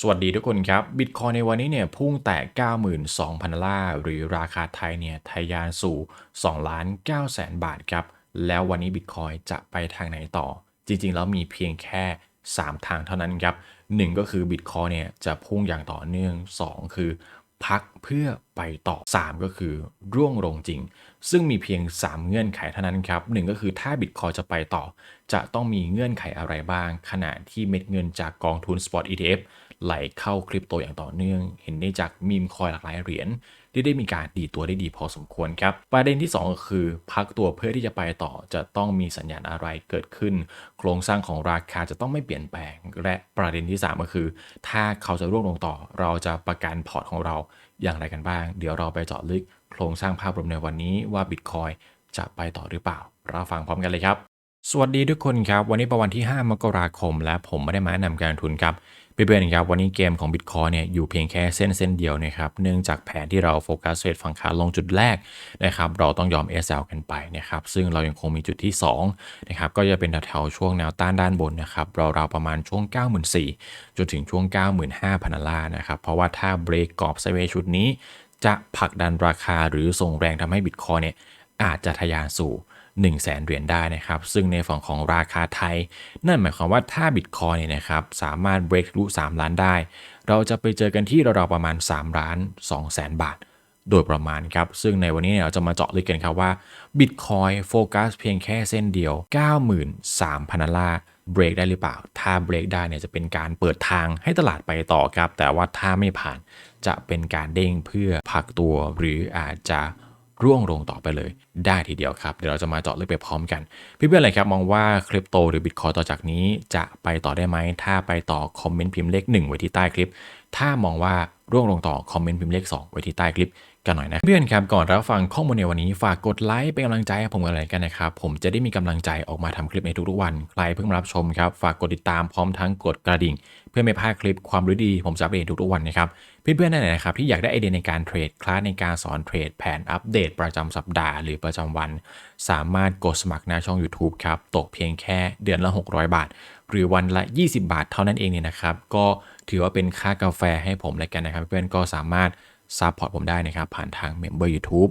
สวัสดีทุกคนครับบิตคอยในวันนี้เนี่ยพุ่งแตะ 92,000 ดอลลาร์ หรือราคาไทยเนี่ยทะยานสู่2ล้าน9แสนบาทครับ แล้ววันนี้บิตคอยจะไปทางไหนต่อ จริงๆ แล้วมีเพียงแค่ 3 ทางเท่านั้นครับ 1 ก็คือบิตคอยเนี่ยจะพุ่งอย่างต่อเนื่อง 2 คือ พักเพื่อไปต่อ 3 ก็คือร่วงลงจริง ซึ่งมีเพียง 3 เงื่อนไขเท่านั้นครับหนึ่งก็คือถ้าบิตคอยจะไปต่อ จะต้องมีเงื่อนไขอะไรบ้าง ขณะที่เม็ดเงินจากกองทุน Spot ETF ไหลเข้าคริปโตอย่างต่อเนื่อง เห็นได้จากมีมคอยหลากหลายเหรียญ ที่ได้มีการดีตัวได้ดีพอสมควรครับ ประเด็นที่ 2 ก็คือ พักตัวเพื่อที่จะไปต่อจะต้องมีสัญญาณอะไรเกิดขึ้น โครงสร้างของราคาจะต้องไม่เปลี่ยนแปลง และประเด็นที่ 3 ก็คือ ถ้าเขาจะร่วงลงต่อ เราจะประกันพอร์ตของเราอย่างไรกันบ้าง เดี๋ยวเราไปเจาะลึกโครงสร้างภาพรวมในวันนี้ว่าบิตคอยจะไปต่อหรือเปล่าเราฟังพร้อมกันเลยครับ สวัสดีทุกคนครับ วันนี้เป็นวันที่ 5 มกราคม และผมไม่ได้มาแนะนำการทุนครับเพื่อนๆครับ วันนี้เกมของ Bitcoin เนี่ยอยู่เพียงแค่เส้นเส้นเดียวนะครับเนื่องจากแผนที่เราโฟกัสเทรดฝั่งขาลงจุดแรกนะครับเราต้องยอม SL กันไปนะครับซึ่งเรายังคงมีจุดที่2นะครับก็จะเป็นแถวๆช่วงแนวต้านด้านบนนะครับเราวๆประมาณช่วง 94,000จนถึงช่วง 95,000ดอลลาร์นะครับเพราะว่าถ้าเบรกกรอบไซเวชุดนี้ จะผลักดันราคาหรือส่งแรงทำให้ Bitcoin เนี่ยอาจจะทะยานสู่ 1 0 0 0 0แสนเหรียญได้นะครับ ซึ่งในฝั่งของราคาไทย นั่นหมายความว่าถ้าบิตคอยเนี่ยนะครับสามารถเบรกทะลุ3ล้านได้ เราจะไปเจอกันที่ราวๆประมาณ3ล้าน2แสนบาท โดยประมาณครับ ซึ่งในวันนี้เราจะมาเจาะลึกกันครับว่าบิตคอยโฟกัสเพียงแค่เส้นเดียว 93,000ดอลลาร์เบรกได้หรือเปล่า ถ้าเบรกได้เนี่ยจะเป็นการเปิดทางให้ตลาดไปต่อครับ แต่ว่าถ้าไม่ผ่านจะเป็นการเด้งเพื่อพักตัวหรืออาจจะ ร่วงลงต่อไปเลย ได้ทีเดียวครับ เดี๋ยวเราจะมาเจาะลึกไปพร้อมกัน พี่เพื่อนอะไรครับมองว่าคริปโตหรือบิตคอยต่อจากนี้จะไปต่อได้ไหม ถ้าไปต่อคอมเมนต์พิมพ์เลข 1 ไว้ที่ใต้คลิป ถ้ามองว่าร่วงลงต่อคอมเมนต์พิมพ์เลข 2 ไว้ที่ใต้คลิป กันหน่อยนะเพื่อนครับก่อนรับฟังข้อมูลในวันนี้ฝากกดไลค์เป็นกำลังใจให้ผมกันเลยกันนะครับผมจะได้มีกำลังใจออกมาทำคลิปในทุกๆวันใครเพิ่งรับชมครับฝากกดติดตามพร้อมทั้งกดกระดิ่ง เพื่อไม่พลาดคลิปความรู้ดี ผมจะอัปเดตทุกๆวันนะครับเพื่อนๆท่านไหนนะครับที่อยากได้ไอเดียในการเทรดคลาสในการสอนเทรดแผนอัปเดตประจำสัปดาห์หรือประจำวัน สามารถกดสมัครหน้าช่อง YouTube ครับตกเพียงแค่เดือนละ 600 บาท หรือวันละ 20 บาทเท่านั้นเองเนี่ยนะครับก็ถือว่าเป็นค่ากาแฟให้ผมแล้วกันนะครับ เพื่อนก็สามารถ ซัพพอร์ตผมได้นะครับ ผ่านทางเมมเบอร์ YouTube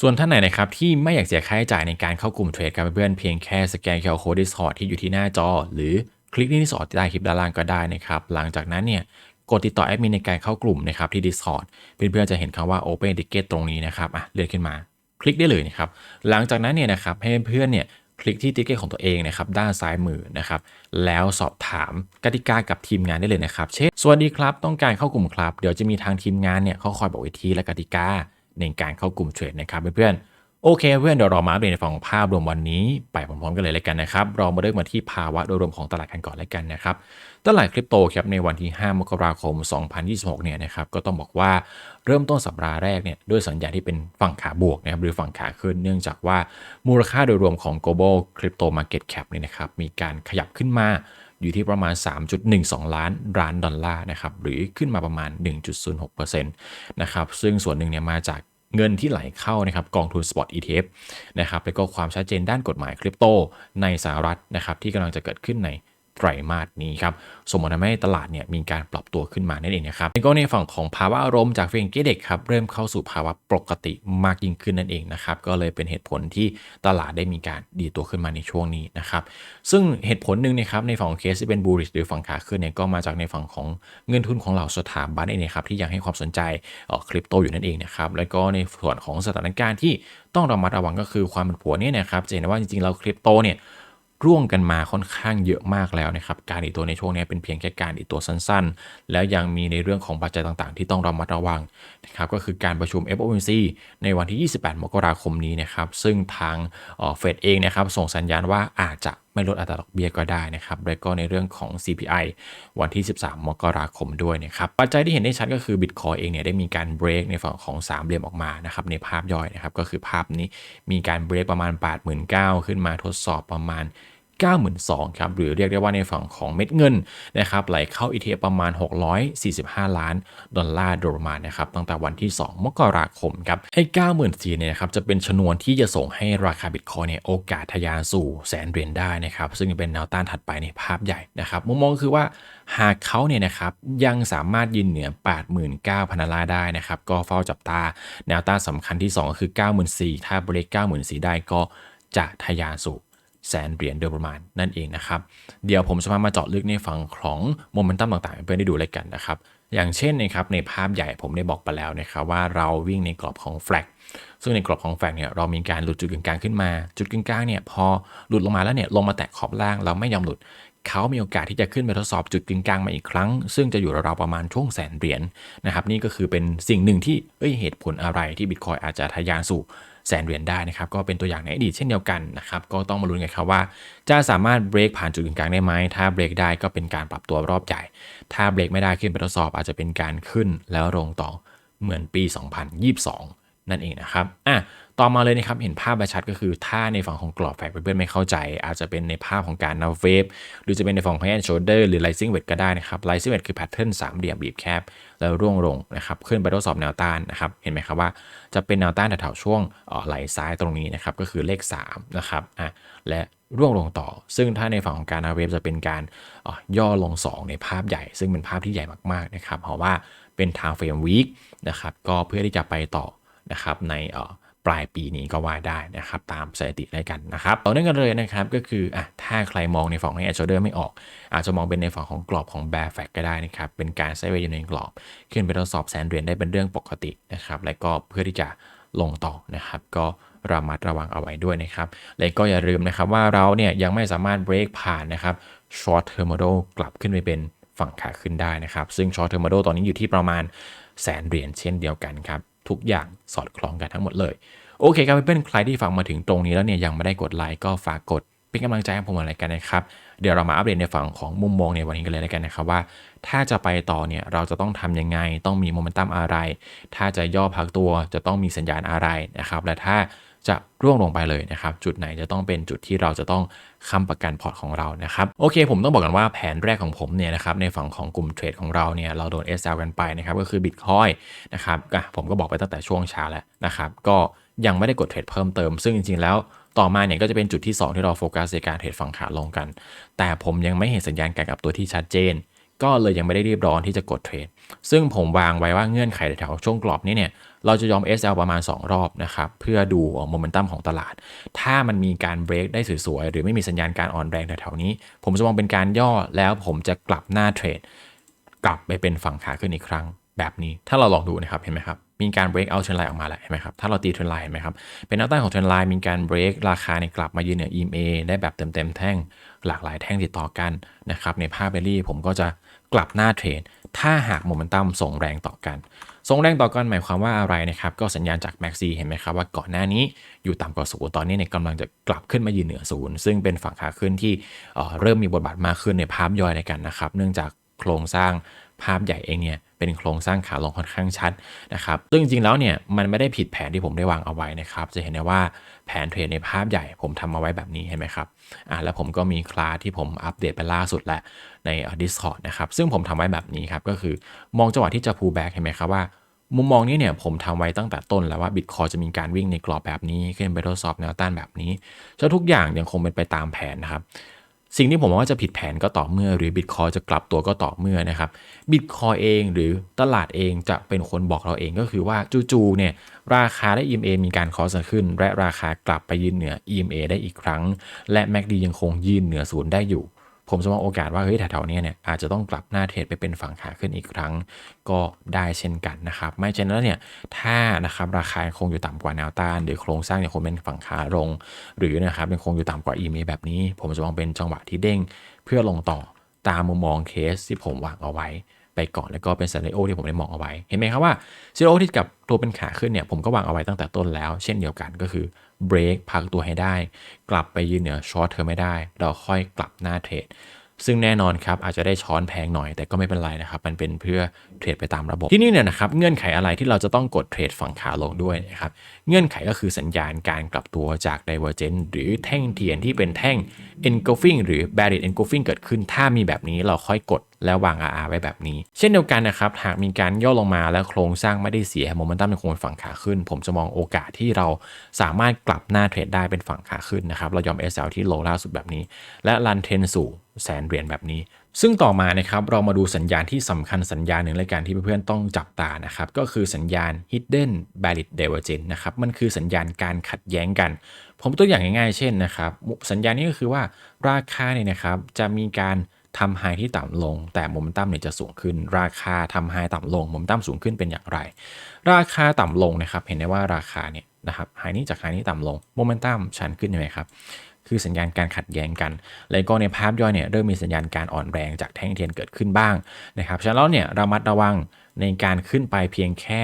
ส่วนท่านไหนนะครับที่ไม่อยากเสียค่าใช้จ่ายในการเข้ากลุ่มเทรดครับเพื่อนเพียงแค่สแกนเคอร์โค้ดดิสคอร์ที่อยู่ที่หน้าจอ หรือคลิกที่ที่สอดใต้คลิปด้านล่างก็ได้นะครับ หลังจากนั้นเนี่ยกดติดต่อแอดมินในการเข้ากลุ่มนะครับที่ Discord เพื่อนๆจะเห็นคำว่า Open Ticket ตรงนี้นะครับอะเลื่อนขึ้นมา คลิกได้เลยนะครับ หลังจากนั้นเนี่ยนะครับให้เพื่อนเนี่ย คลิกที่ติ๊กเก็ตของตัวเองนะครับด้านซ้ายมือนะครับแล้วสอบถามกติกากับทีมงานได้เลยนะครับ เช่นสวัสดีครับต้องการเข้ากลุ่มครับ เดี๋ยวจะมีทางทีมงานเนี่ยเขาคอยบอกวิธีและกติกาในการเข้ากลุ่มเทรดนะครับเพื่อนๆ โอเคเพื่อนเดี๋ยวเรามาอัปเดตในฝั่งของภาพรวมวันนี้ไปพร้อมๆกันเลยเลยกันนะครับ เรามาเริ่มมาที่ภาวะโดยรวมของตลาดกันก่อนเลยกันนะครับ ตลาดคริปโตครับในวันที่ 5 มกราคม 2026 เนี่ยนะครับก็ต้องบอกว่าเริ่มต้นสัปดาห์แรกเนี่ยด้วยสัญญาณที่เป็นฝั่งขาบวกนะครับหรือฝั่งขาขึ้นเนื่องจากว่ามูลค่าโดยรวมของ global crypto market cap เนี่ยนะครับมีการขยับขึ้นมาอยู่ที่ประมาณ 3.12 ล้านล้านดอลลาร์นะครับ หรือขึ้นมาประมาณ 1.06%นะครับ ซึ่งส่วนหนึ่งเนี่ยมาจาก เงินที่ไหลเข้านะครับกองทุน Spot ETF นะครับแล้วก็ความชัดเจนด้านกฎหมายคริปโตในสหรัฐนะครับที่กำลังจะเกิดขึ้นใน ไตรมาสนี้ครับสมมติทำให้ตลาดเนี่ยมีการปรับตัวขึ้นมานั่นเองนะครับแล้วก็ในฝั่งของภาวะอารมณ์จากเฟงเกเด็กครับเริ่มเข้าสู่ภาวะปกติมากยิ่งขึ้นนั่นเองนะครับก็เลยเป็นเหตุผลที่ตลาดได้มีการดีตัวขึ้นมาในช่วงนี้นะครับซึ่งเหตุผลหนึ่งนะครับในฝั่งของเคสที่เป็นบูริชหรือฝั่งขาขึ้นเนี่ยก็มาจากในฝั่งของเงินทุนของเหล่าสถาบันเองนะครับที่ยังให้ความสนใจคริปโตอยู่นั่นเองนะครับแล้วก็ในส่วนของสถานการณ์ที่ต้องระมัดระวังก็คือความเป็นผัวเนี่ยนะครับจะเห็นว่าจริงๆแล้วคริปโตเนี่ย ร่วงกันมาค่อนข้างเยอะมากแล้วนะครับ การอีกตัวในช่วงนี้เป็นเพียงแค่การอีกตัวสั้นๆ แล้วยังมีในเรื่องของปัจจัยต่างๆ ที่ต้องระมัดระวังนะครับก็คือการประชุม FOMC ในวันที่ 28 มกราคมนี้นะครับ ซึ่งทางเฟดเองนะครับส่งสัญญาณว่าอาจจะไม่ลดอัตราดอกเบี้ยก็ได้นะครับ แล้วก็ในเรื่องของ CPI วันที่ 13 มกราคมด้วยนะครับ ปัจจัยที่เห็นได้ชัดก็คือ Bitcoin เองเนี่ยได้มีการเบรกในฝั่งของ3เหลี่ยมออกมานะครับในภาพย่อยนะครับ ก็คือภาพนี้มีการเบรกประมาณ 89,000 ขึ้นมาทดสอบประมาณ 92,000ครับหรือเรียกได้ว่าในฝั่งของเม็ดเงินนะครับไหลเข้า ETF ประมาณ 645 ล้านดอลลาร์โดยประมาณนะครับตั้งแต่วันที่ 2 มกราคมครับไอ้94,000เนี่ยนะครับจะเป็นชนวนที่จะส่งให้ราคาบิตคอยเนี่ยโอกาสทะยานสู่แสนเหรียญได้นะครับซึ่งเป็นแนวต้านถัดไปในภาพใหญ่นะครับมุมมองคือว่าหากเขาเนี่ยนะครับยังสามารถยืนเหนือ 89,000ลลาได้นะครับก็เฝ้าจับตาแนวต้านสำคัญที่ 2 ก็คือ 94,000ถ้าเบรก94,000 ได้ก็จะทะยานสู่ แสนเหรียญโดยประมาณนั่นเองนะครับ เดี๋ยวผมจะมามาเจาะลึกในฝั่งของโมเมนตัมต่างๆเพื่อนได้ดูเลยกันนะครับ อย่างเช่นนะครับในภาพใหญ่ผมได้บอกไปแล้วนะครับว่าเราวิ่งในกรอบของแฟลกซึ่งในกรอบของแฟลกเนี่ยเรามีการหลุดจุดกึ่งกลางขึ้นมา จุดกึ่งกลางเนี่ยพอหลุดลงมาแล้วเนี่ยลงมาแตะขอบล่างเราไม่ยอมหลุด เขามีโอกาสที่จะขึ้นไปทดสอบจุดกึ่งกลางมาอีกครั้ง ซึ่งจะอยู่ราวๆประมาณช่วงแสนเหรียญนะครับนี่ก็คือเป็นสิ่งหนึ่งที่เอ้ยเหตุผลอะไรที่บิตคอยอาจจะทะยานสู่แสนเหรียญได้นะครับก็เป็นตัวอย่างในอดีตเช่นเดียวกันนะครับก็ต้องมาลุ้นกันครับว่า จะสามารถเบรกผ่านจุดกึ่งกลางได้ไหมถ้าเบรกได้ก็เป็นการปรับตัวรอบใหญ่ ถ้าเบรกไม่ได้ขึ้นไปทดสอบอาจจะเป็นการขึ้นแล้วลงต่อเหมือนปี 2022 นั่นเองนะครับอะ ต่อมาเลยนะครับเห็นภาพชัดก็คือถ้าในฝั่งของกรอบแฟกเพื่อนๆไม่เข้าใจ อาจจะเป็นในภาพของการนาเวฟหรือจะเป็นในฝั่งของ head and shoulder หรือ rising wedge ก็ได้นะครับ rising wedge คือแพทเทิร์นสามเหลี่ยมบีบแคบแล้วร่วงลงนะครับขึ้นไปทดสอบแนวต้านนะครับเห็นไหมครับว่าจะเป็นแนวต้านแถวๆช่วงไหลซ้ายตรงนี้นะครับก็คือเลข3นะครับอะและร่วงลงต่อ ซึ่งถ้าในฝั่งของการนาเวฟจะเป็นการย่อลง 2 ในภาพใหญ่ ซึ่งเป็นภาพที่ใหญ่มากๆนะครับเพราะว่าเป็นทางเฟรมวีคนะครับก็เพื่อที่จะไปต่อนะครับใน ปลายปีนี้ก็ว่าได้นะครับตามสถิติได้กันนะครับต่อเนื่องกันเลยนะครับก็คืออะถ้าใครมองในฝั่งของแอชเดอร์ไม่ออก อาจจะมองเป็นในฝั่งของกรอบของแบร์แฟกก็ได้นะครับเป็นการไซด์เวย์อยู่ในกรอบ ขึ้นไปทดสอบแสนเหรียญได้เป็นเรื่องปกตินะครับและก็เพื่อที่จะลงต่อนะครับก็ระมัดระวังเอาไว้ด้วยนะครับ และก็อย่าลืมนะครับว่าเราเนี่ยยังไม่สามารถเบรกผ่านนะครับชอตเทอร์โมโดกลับขึ้นไปเป็นฝั่งขาขึ้นได้นะครับ ซึ่งชอตเทอร์โมโดตอนนี้อยู่ที่ประมาณแสนเหรียญเช่นเดียวกันครับ ทุกอย่างสอดคล้องกันทั้งหมดเลย โอเคครับเพื่อนๆใครที่ฟังมาถึงตรงนี้แล้วเนี่ยยังไม่ได้กดไลค์ก็ฝากกดเป็นกำลังใจให้ผมอะไรกันนะครับ เดี๋ยวเรามาอัปเดตในฝั่งของมุมมองในวันนี้กันเลยแล้วกันนะครับว่า ถ้าจะไปต่อเนี่ยเราจะต้องทำยังไง ต้องมีโมเมนตัมอะไร ถ้าจะย่อพักตัวจะต้องมีสัญญาณอะไรนะครับ และถ้า จะร่วงลงไปเลยนะครับ จุดไหนจะต้องเป็นจุดที่เราจะต้องค้ำประกันพอร์ตของเรานะครับ โอเค ผมต้องบอกกันว่าแผนแรกของผมเนี่ยนะครับในฝั่งของกลุ่มเทรดของเราเนี่ยเราโดน SL กันไปนะครับก็คือ Bitcoin นะครับผมก็บอกไปตั้งแต่ช่วงเช้าแล้วนะครับก็ยังไม่ได้กดเทรดเพิ่มเติม ซึ่งจริงๆแล้วต่อมาเนี่ยก็จะเป็นจุดที่ 2 ที่เราโฟกัสในการเทรดฝั่งขาลงกัน แต่ผมยังไม่เห็นสัญญาณการกับตัวที่ชัดเจน ก็เลยยังไม่ได้รีบร้อนที่จะกดเทรด ซึ่งผมวางไว้ว่าเงื่อนไขแถวช่วงกรอบนี้เนี่ย เราจะยอม SL ประมาณ 2 รอบนะครับ เพื่อดูโมเมนตัมของตลาด ถ้ามันมีการเบรกได้สวยๆ หรือไม่มีสัญญาณการอ่อนแรงแถวๆนี้ ผมจะมองเป็นการย่อแล้วผมจะกลับหน้าเทรด กลับไปเป็นฝั่งขาขึ้นอีกครั้ง แบบนี้ ถ้าเราลองดูนะครับ เห็นไหมครับ มีการ break out เทรนไลน์ออกมาแล้วเห็นไหมครับ ถ้าเราตีเทรนไลน์เห็นไหมครับ เป็นแนวต้านของเทรนไลน์มีการ break ราคาในกลับมายืนเหนือ EMA ได้แบบเต็มๆแท่งหลากหลายแท่งติดต่อกันนะครับ ในภาพเบลลี่ผมก็จะกลับหน้าเทรดถ้าหากโมเมนตัมส่งแรงต่อกัน ส่งแรงต่อกันหมายความว่าอะไรนะครับ ก็สัญญาณจาก MACD เห็นไหมครับว่าก่อนหน้านี้อยู่ต่ำกว่าศูนย์ตอนนี้เนี่ยกำลังจะกลับขึ้นมายืนเหนือศูนย์ซึ่งเป็นฝั่งขาขึ้นที่เริ่มมีบทบาทมากขึ้นในภาพย่อยในกันนะครับ เนื่องจากโครงสร้างภาพใหญ่เองเนี่ย เป็นโครงสร้างขาลงค่อนข้างชัดนะครับซึ่งจริงๆแล้วเนี่ยมันไม่ได้ผิดแผนที่ผมได้วางเอาไว้นะครับ จะเห็นได้ว่าแผนเทรดในภาพใหญ่ผมทำมาไว้แบบนี้เห็นไหมครับอ่าแล้วผมก็มีคลาสที่ผมอัปเดตไปล่าสุดแหละใน Discord นะครับซึ่งผมทำไว้แบบนี้ครับก็คือมองจังหวะที่จะ pull back เห็นไหมครับว่ามุมมองนี้เนี่ยผมทำไว้ตั้งแต่ต้นแล้วว่าบิตคอยจะมีการวิ่งในกรอบแบบนี้ ขึ้นไปทดสอบแนวต้านแบบนี้แล้วทุกอย่างยังคงเป็นไปตามแผนนะครับ สิ่งที่ผมว่าจะผิดแผนก็ต่อเมื่อ หรือบิตคอยจะกลับตัวก็ต่อเมื่อนะครับบิตคอยเองหรือตลาดเองจะเป็นคนบอกเราเองก็คือว่าจู่ๆเนี่ยราคาได้ EMA มีการคอสขึ้น และราคากลับไปยืนเหนือ EMA ได้อีกครั้ง และ MACD ยังคงยืนเหนือศูนย์ได้อยู่ ผมจะมองโอกาสว่าเฮ้ยแถวๆนี้เนี่ยอาจจะต้องกลับหน้าเทรดไปเป็นฝั่งขาขึ้นอีกครั้งก็ได้เช่นกันนะครับ ไม่เช่นนั้นเนี่ยถ้านะครับราคาคงอยู่ต่ำกว่าแนวต้าน หรือโครงสร้างยังคงเป็นฝั่งขาลง หรือนะครับยังคงอยู่ต่ำกว่า EMA แบบนี้ ผมจะมองเป็นจังหวะที่เด้งเพื่อลงต่อตามมุมมองเคสที่ผมวางเอาไว้ ไปก่อนแล้วก็เป็นซีนารีโอที่ผมได้มองเอาไว้ เห็นไหมครับว่าซีนารีโอที่กับตัวเป็นขาขึ้นเนี่ยผมก็วางเอาไว้ตั้งแต่ต้นแล้ว เช่นเดียวกันก็คือเบรกพักตัวให้ได้ กลับไปยืนเหนือช็อตเธอไม่ได้ เราค่อยกลับหน้าเทรดซึ่งแน่นอนครับอาจจะได้ช้อนแพงหน่อยแต่ก็ไม่เป็นไรนะครับมันเป็นเพื่อเทรดไปตามระบบที่นี่เนี่ยนะครับเงื่อนไขอะไรที่เราจะต้องกดเทรดฝั่งขาลงด้วยนะครับเงื่อนไขก็คือสัญญาณการกลับตัวจาก divergent หรือแท่งเทียนที่เป็นแท่ง engulfing หรือ bearish engulfing เกิดขึ้น ถ้ามีแบบนี้เราค่อยกด แล้ววาง RR ไว้แบบนี้ เช่นเดียวกันนะครับหากมีการย่อลงมาแล้วโครงสร้างไม่ได้เสียโมเมนตัมเป็นคงเป็นฝั่งขาขึ้น ผมจะมองโอกาสที่เราสามารถกลับหน้าเทรดได้เป็นฝั่งขาขึ้นนะครับเรายอม SL ที่โลล่าสุดแบบนี้ และรันเทนสู่แสนเหรียญแบบนี้ ซึ่งต่อมานะครับเรามาดูสัญญาณที่สำคัญสัญญาณหนึ่งรายการที่เพื่อนๆต้องจับตานะครับก็คือสัญญาณ hidden bearish divergence นะครับมันคือสัญญาณการขัดแย้งกัน ผมตัวอย่างง่ายๆ เช่นนะครับสัญญาณนี้ก็คือว่าราคาเนี่ยนะครับจะมีการ ทำไฮที่ต่ำลง แต่โมเมนตัมเนี่ยจะสูงขึ้น ราคาทำไฮต่ำลงโมเมนตัมสูงขึ้นเป็นอย่างไร ราคาต่ำลงนะครับ เห็นได้ว่าราคาเนี่ยนะครับไฮนี้จากไฮนี้ต่ำลงโมเมนตัมชันขึ้นใช่ไหมครับคือสัญญาณการขัดแย้งกัน แล้วก็ในภาพย่อยเนี่ยเริ่มมีสัญญาณการอ่อนแรงจากแท่งเทียนเกิดขึ้นบ้างนะครับฉะนั้นแล้วเนี่ยระมัดระวังในการขึ้นไปเพียงแค่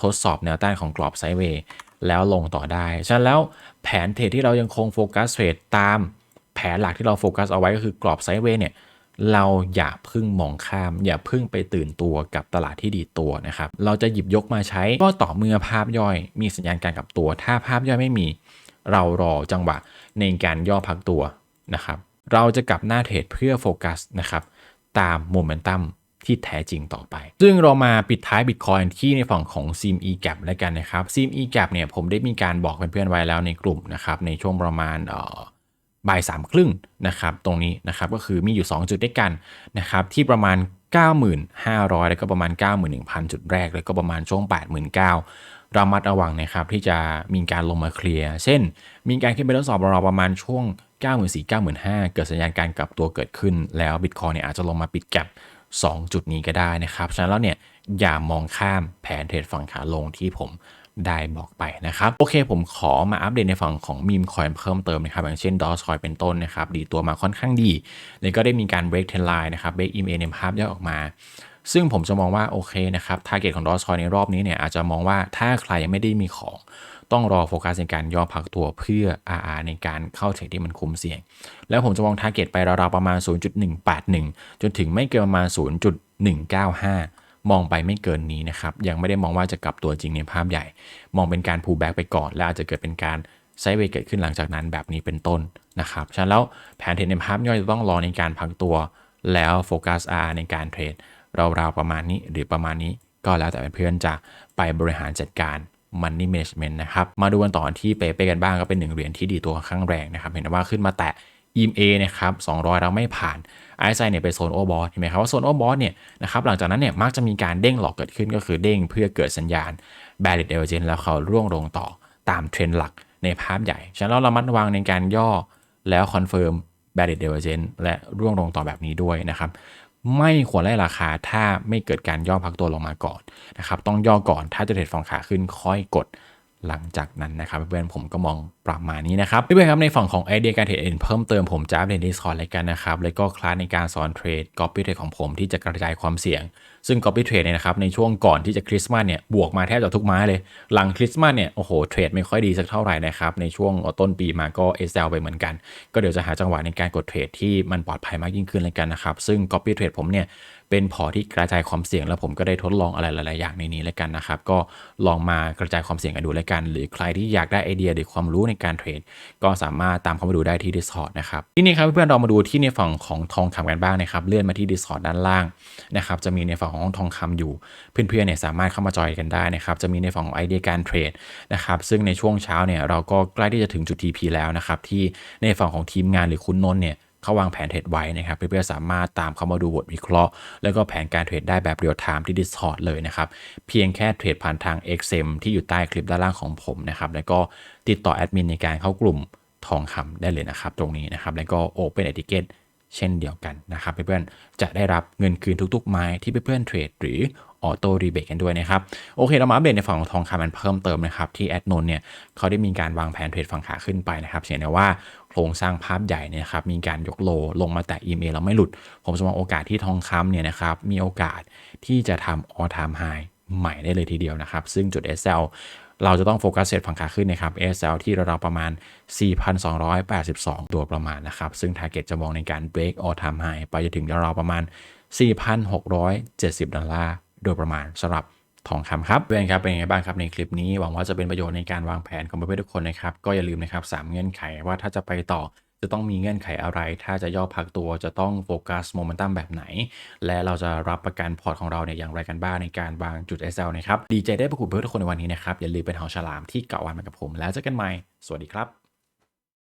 ทดสอบแนวต้านของกรอบไซด์เวย์แล้วลงต่อได้ ฉะนั้นแล้วแผนเทรดที่เรายังคงโฟกัสเทรดตามแผนหลักที่เราโฟกัสเอาไว้ก็คือกรอบไซด์เวย์เนี่ย เราอย่าพึ่งมองข้าม อย่าพึ่งไปตื่นตัวกับตลาดที่ดีตัวนะครับ เราจะหยิบยกมาใช้ก็ต่อเมื่อภาพย่อย มีสัญญาณการกลับตัว ถ้าภาพย่อยไม่มี เรารอจังหวะในการย่อพักตัวนะครับ เราจะกลับหน้าเทรดเพื่อโฟกัสนะครับตามโมเมนตัมที่แท้จริงต่อไป ซึ่งเรามาปิดท้าย Bitcoin ที่ในฝั่งของ SIM e gap แล้วกันนะครับ SIM e gap เนี่ยผมได้มีการบอกเพื่อนๆไว้แล้วในกลุ่มนะครับในช่วงประมาณเอ่อ บ่ายสามครึ่งนะครับตรงนี้นะครับก็คือมีอยู่ 2 จุดด้วยกันนะครับที่ประมาณ 9,500 แล้วก็ประมาณ 91,000 จุดแรก แล้วก็ประมาณช่วง 89,000ระมัดระวังนะครับที่จะมีการลงมาเคลียร์เช่น มีการขึ้นไปทดสอบราประมาณช่วง 94,000 95,000 เกิดสัญญาณการกลับตัวเกิดขึ้น แล้ว Bitcoin เนี่ยอาจจะลงมาปิดแก็บ2 จุดนี้ก็ได้นะครับฉะนั้นแล้วเนี่ยอย่ามองข้ามแผนเทรดฝั่งขาลงที่ผม ได้บอกไปนะครับ โอเคผมขอมาอัปเดตในฝั่งของมีมคอยเพิ่มเติมนะครับ อย่างเช่นดอสคอยเป็นต้นนะครับ ดีตัวมาค่อนข้างดี แล้วก็ได้มีการเบรกเทนไลน์นะครับเบรกอิมเอในภาพย่อยออกมา ซึ่งผมจะมองว่าโอเคนะครับทาร์เก็ตของดอสคอยในรอบนี้เนี่ยอาจจะมองว่าถ้าใครยังไม่ได้มีของต้องรอโฟกัสในการย่อพักตัวเพื่อ RR ในการเข้าเทรดที่มันคุ้มเสี่ยง แล้วผมจะมองทาร์เก็ตไปราวๆประมาณ 0.181 จนถึงไม่เกินประมาณ 0.195 มองไปไม่เกินนี้นะครับ ยังไม่ได้มองว่าจะกลับตัวจริงในภาพใหญ่ มองเป็นการ pull back ไปก่อน แล้วอาจจะเกิดเป็นการไซเวย์เกิดขึ้นหลังจากนั้นแบบนี้เป็นต้นนะครับ ฉะนั้นแล้วแผนเทรดในภาพย่อยจะต้องรอในการพักตัว แล้วโฟกัส R ในการเทรดราวๆประมาณนี้หรือประมาณนี้ก็แล้วแต่เพื่อนๆจะไปบริหารจัดการ Money Management นะครับ มาดูกันต่อที่เปเป้กันบ้างก็เป็นหนึ่งเหรียญที่ดีตัวข้างแรงนะครับ เห็นว่าขึ้นมาแตะ EMA นะครับ200แล้วไม่ผ่าน RSI เนี่ยไปโซนโอบอสเห็นไหมครับว่าโซนโอบอสเนี่ยนะครับหลังจากนั้นเนี่ยมักจะมีการเด้งหลอกเกิดขึ้นก็คือเด้งเพื่อเกิดสัญญาณ Bearish Divergence แล้วเขาร่วงลงต่อตามเทรนด์หลักในภาพใหญ่ ฉะนั้นเราระมัดระวังในการย่อแล้วคอนเฟิร์ม Bearish Divergence และร่วงลงต่อแบบนี้ด้วยนะครับไม่ควรไล่ราคาถ้าไม่เกิดการย่อพักตัวลงมาก่อนนะครับต้องย่อก่อนถ้าจะเทรดฝั่งขาขึ้นค่อยกด หลังจากนั้นนะครับเพื่อนๆผมก็มองประมาณนี้นะครับเพื่อนๆครับในฝั่งของไอเดียการเทรดเองเพิ่มเติมผมจะอัปเดตดิสคอร์ดเลยกันนะครับ แล้วก็คลาสในการสอนเทรดก๊อปปี้เทรดของผมที่จะกระจายความเสี่ยง ซึ่ง Copy Trade เนี่ยนะครับในช่วงก่อนที่จะคริสต์มาสเนี่ยบวกมาแทบจะทุกไม้เลย หลังคริสต์มาสเนี่ยโอ้โหเทรดไม่ค่อยดีสักเท่าไหร่นะครับในช่วงต้นปีมาก็ SL ไปเหมือนกัน ก็เดี๋ยวจะหาจังหวะในการกดเทรดที่มันปลอดภัยมากยิ่งขึ้นเลยกันนะครับซึ่ง Copy Trade ผมเนี่ย เป็นพอที่กระจายความเสี่ยง แล้วผมก็ได้ทดลองอะไรหลาย ๆ อย่างในนี้แล้วกันนะครับ ก็ลองมากระจายความเสี่ยงกันดูแล้วกัน หรือใครที่อยากได้ไอเดียหรือความรู้ในการเทรด ก็สามารถตามเข้ามาดูได้ที่ Discord นะครับ ที่นี่ครับเพื่อนๆเรามาดูที่ในฝั่งของทองคำกันบ้างนะครับ เลื่อนมาที่ Discord ด้านล่างนะครับ จะมีในฝั่งของทองคำอยู่ เพื่อนๆเนี่ยสามารถเข้ามาจอยกันได้นะครับ จะมีในฝั่งของไอเดียการเทรดนะครับ ซึ่งในช่วงเช้าเนี่ยเราก็ใกล้ที่จะถึงจุด TP แล้วนะครับที่ในฝั่งของทีมงานหรือคุณนนท์เนี่ย เขาวางแผนเทรดไว้นะครับเพื่อนๆสามารถตามเขามาดูบทวิเคราะห์ แล้วก็แผนการเทรดได้แบบเรียลไทม์ที่ Discord เลยนะครับเพียงแค่เทรดผ่านทาง XM ที่อยู่ใต้คลิปด้านล่างของผมนะครับแล้วก็ติดต่อแอดมินในการเข้ากลุ่มทองคำได้เลยนะครับตรงนี้นะครับแล้วก็ Open Etiquette เช่นเดียวกันนะครับเพื่อนๆจะได้รับเงินคืนทุกๆ ไม้ที่เพื่อนๆเทรดหรือออโต้รีเบทกันด้วยนะครับ โอเค เรามาอัปเดตในฝั่งของทองคำมันเพิ่มเติมนะครับ ที่แอดนนเนี่ยเขาได้มีการวางแผนเทรดฝั่งขาขึ้นไปนะครับเห็นได้ว่า โครงสร้างภาพใหญ่เนี่ยครับมีการยกโลลงมาแต่อีเมลแล้วไม่หลุด ผมจะมองโอกาสที่ทองคำเนี่ยนะครับมีโอกาสที่จะทำออทามไฮใหม่ได้เลยทีเดียวนะครับ ซึ่งจุด SL เราจะต้องโฟกัสเซตฝั่งขาขึ้นนะครับ SL ที่เราประมาณ 4,282 ตัวประมาณนะครับ ซึ่ง Target จะมองในการ break all time high ไปจนถึงเราประมาณ 4,670 ดอลลาร์โดยประมาณสำหรับ ทองคำครับเพื่อนครับเป็นยังไงบ้างครับในคลิปนี้หวังว่าจะเป็นประโยชน์ในการวางแผนของเพื่อนๆทุกคนนะครับก็อย่าลืมนะครับ3เงื่อนไขว่าถ้าจะไปต่อจะต้องมีเงื่อนไขอะไร ถ้าจะย่อพักตัวจะต้องโฟกัสโมเมนตัมแบบไหน และเราจะรับประกันพอร์ตของเราเนี่ยอย่างไรกันบ้างในการวางจุด SL นะครับ ดีใจได้ประคุณเพื่อนทุกคนในวันนี้นะครับ อย่าลืมเป็นหอฉลามที่เก่าวันมากับผม แล้วเจอกันใหม่ สวัสดีครับ